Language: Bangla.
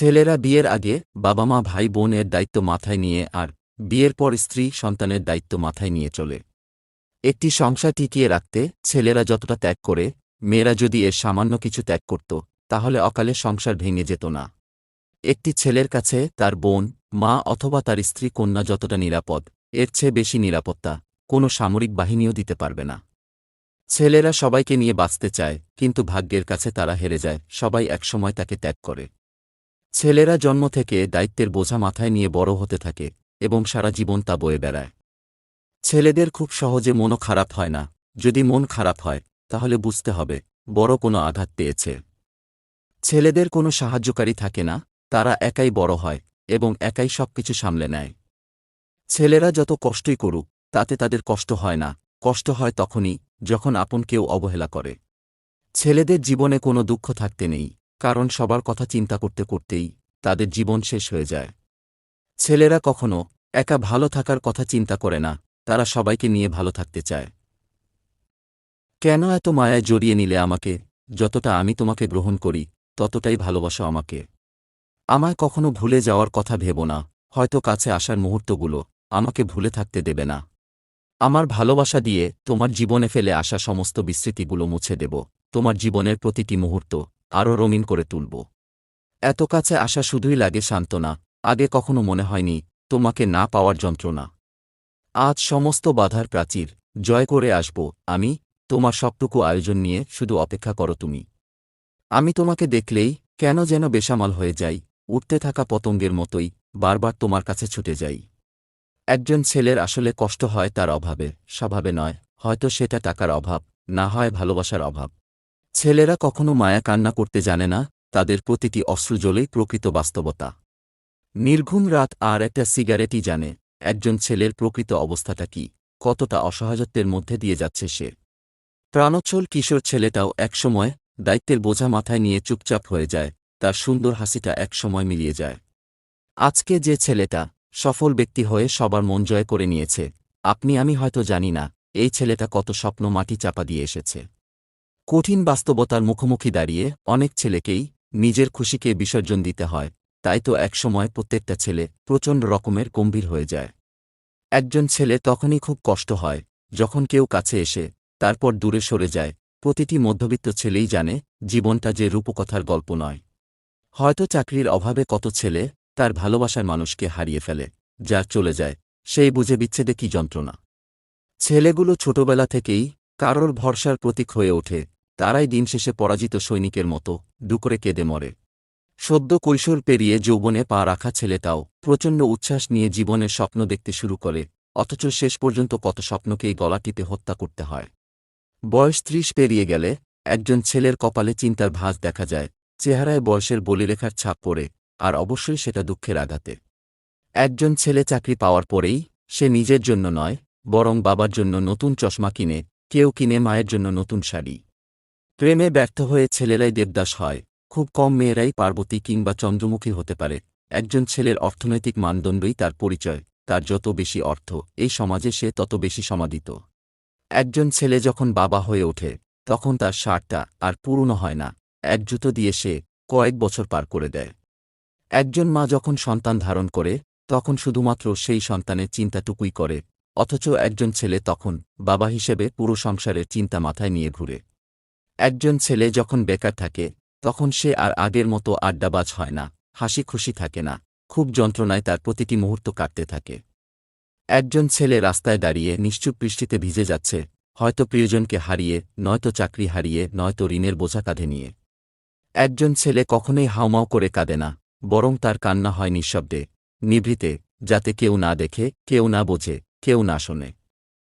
ছেলেরা বিয়ের আগে বাবা মা ভাই বোনের দায়িত্ব মাথায় নিয়ে আর বিয়ের পর স্ত্রী সন্তানের দায়িত্ব মাথায় নিয়ে চলে। একটি সংসার টিকিয়ে রাখতে ছেলেরা যতটা ত্যাগ করে, মেয়েরা যদি এর সামান্য কিছু ত্যাগ করত, তাহলে অকালে সংসার ভেঙে যেত না। একটি ছেলের কাছে তার বোন, মা অথবা তার স্ত্রী কন্যা যতটা নিরাপদ, এর চেয়ে বেশি নিরাপত্তা, কোনো সামরিক বাহিনীও দিতে পারবে না। ছেলেরা সবাইকে নিয়ে বাঁচতে চায়, কিন্তু ভাগ্যের কাছে তারা হেরে যায়, সবাই একসময় তাকে ত্যাগ করে। ছেলেরা জন্ম থেকে দায়িত্বের বোঝা মাথায় নিয়ে বড় হতে থাকে এবং সারা জীবন তা বয়ে বেড়ায়। ছেলেদের খুব সহজে মনও খারাপ হয় না। যদি মন খারাপ হয়, তাহলে বুঝতে হবে, বড় কোনো আঘাত পেয়েছে। ছেলেদের কোনো সাহায্যকারী থাকে না, তারা একাই বড় হয় এবং একাই সবকিছু সামলে নেয়। ছেলেরা যত কষ্টই করুক, তাতে তাদের কষ্ট হয় না। কষ্ট হয় তখনই, যখন আপন কেউ অবহেলা করে। ছেলেদের জীবনে কোনো দুঃখ থাকতে নেই। কারণ সবার কথা চিন্তা করতে করতেই তাদের জীবন শেষ হয়ে যায়। ছেলেরা কখনো একা ভালো থাকার কথা চিন্তা করে না, তারা সবাইকে নিয়ে ভালো থাকতে চায়। কেন এত মায়ায় জড়িয়ে নিলে আমাকে? যতটা আমি তোমাকে গ্রহণ করি, ততটাই ভালোবাসো আমাকে। আমায় কখনো ভুলে যাওয়ার কথা ভেব না, হয়তো কাছে আসার মুহূর্তগুলো আমাকে ভুলে থাকতে দেবে না। আমার ভালোবাসা দিয়ে তোমার জীবনে ফেলে আসা সমস্ত বিস্মৃতিগুলো মুছে দেব, তোমার জীবনের প্রতিটি মুহূর্ত। আরও রঙিন করে তুলব। এত কাছে আসা শুধুই লাগে সান্ত্বনা, আগে কখনো মনে হয়নি, তোমাকে না পাওয়ার যন্ত্রণা। আজ সমস্ত বাধার প্রাচীর, জয় করে আসব, আমি, তোমার সবটুকু আয়োজন নিয়ে শুধু অপেক্ষা করো তুমি। আমি তোমাকে দেখলেই, কেন যেন বেসামাল হয়ে যাই, উঠতে থাকা পতঙ্গের মতোই, বারবার তোমার কাছে ছুটে যাই। একজন ছেলের আসলে কষ্ট হয় তার অভাবে, স্বভাবে নয়, হয়তো সেটা টাকার অভাব, না হয় ভালোবাসার অভাব। ছেলেরা কখনো মায়া কান্না করতে জানে না, তাদের প্রতিটি অশ্রুজলেই প্রকৃত বাস্তবতা। নির্ঘুম রাত আর একটা সিগারেটই জানে, একজন ছেলের প্রকৃত অবস্থাটা কি, কতটা অসহায়ত্বের মধ্যে দিয়ে যাচ্ছে সে। প্রাণোচ্ছল কিশোর ছেলেটাও একসময় দায়িত্বের বোঝা মাথায় নিয়ে চুপচাপ হয়ে যায়, তার সুন্দর হাসিটা একসময় মিলিয়ে যায়। আজকে যে ছেলেটা সফল ব্যক্তি হয়ে সবার মন জয় করে নিয়েছে, আপনি আমি হয়তো জানি না, এই ছেলেটা কত স্বপ্ন মাটি চাপা দিয়ে এসেছে। কঠিন বাস্তবতার মুখোমুখি দাঁড়িয়ে অনেক ছেলেকেই নিজের খুশিকে বিসর্জন দিতে হয়, তাই তো একসময় প্রত্যেকটা ছেলে প্রচণ্ড রকমের গম্ভীর হয়ে যায়। একজন ছেলে তখনই খুব কষ্ট হয়, যখন কেউ কাছে এসে তারপর দূরে সরে যায়, প্রতিটি মধ্যবিত্ত ছেলেই জানে জীবনটা যে রূপকথার গল্প নয়। হয়তো চাকরির অভাবে কত ছেলে তার ভালোবাসার মানুষকে হারিয়ে ফেলে, যার চলে যায়, সেই বুঝে বিচ্ছেদে কি যন্ত্রণা? ছেলেগুলো ছোটবেলা থেকেই কারোর ভরসার প্রতীক হয়ে ওঠে, তারাই দিন শেষে পরাজিত সৈনিকের মতো, ডুকরে কেঁদে মরে। সদ্য কৈশোর পেরিয়ে যৌবনে পা রাখা ছেলেটাও প্রচণ্ড উচ্ছ্বাস নিয়ে জীবনের স্বপ্ন দেখতে শুরু করে, অথচ শেষ পর্যন্ত কত স্বপ্নকেই গলা টিপে হত্যা করতে হয়। বয়স ত্রিশ পেরিয়ে গেলে, একজন ছেলের কপালে চিন্তার ভাঁজ দেখা যায়, চেহারায় বয়সের বলিরেখার ছাপ পড়ে, আর অবশ্যই সেটা দুঃখের আঘাতে। একজন ছেলে চাকরি পাওয়ার পরেই, সে নিজের জন্য নয়, বরং বাবার জন্য নতুন চশমা কিনে কেউ কিনে মায়ের জন্য নতুন শাড়ি। প্রেমে ব্যর্থ হয়ে ছেলেরাই দেবদাস হয়। খুব কম মেয়েরাই পার্বতী কিংবা চন্দ্রমুখী হতে পারে। একজন ছেলের অর্থনৈতিক মানদণ্ডই তার পরিচয়, তার যত বেশি অর্থ, এই সমাজে সে তত বেশি সমাদিত। একজন ছেলে যখন বাবা হয়ে ওঠে, তখন তার শার্টটা আর পুরনো হয় না। এক জুতো দিয়ে সে কয়েক বছর পার করে দেয়। একজন মা যখন সন্তান ধারণ করে, তখন শুধুমাত্র সেই সন্তানের চিন্তাটুকুই করে। অথচ একজন ছেলে তখন বাবা হিসেবে পুরো সংসারের চিন্তা মাথায় নিয়ে ঘুরে। একজন ছেলে যখন বেকার থাকে, তখন সে আর আগের মতো আড্ডাবাজ হয় না, হাসি খুশি থাকে না, খুব যন্ত্রণায় তার প্রতিটি মুহূর্ত কাটতে থাকে। একজন ছেলে রাস্তায় দাঁড়িয়ে নিশ্চুপ বৃষ্টিতে ভিজে যাচ্ছে, হয়তো প্রিয়জনকে হারিয়ে, নয়তো চাকরি হারিয়ে, নয়তো ঋণের বোঝা কাঁধে নিয়ে। একজন ছেলে কখনোই হাউমাউ করে কাঁদে না, বরং তার কান্না হয় নিঃশব্দে, নিভৃতে, যাতে কেউ না দেখে, কেউ না বোঝে। কেউ না শোনে।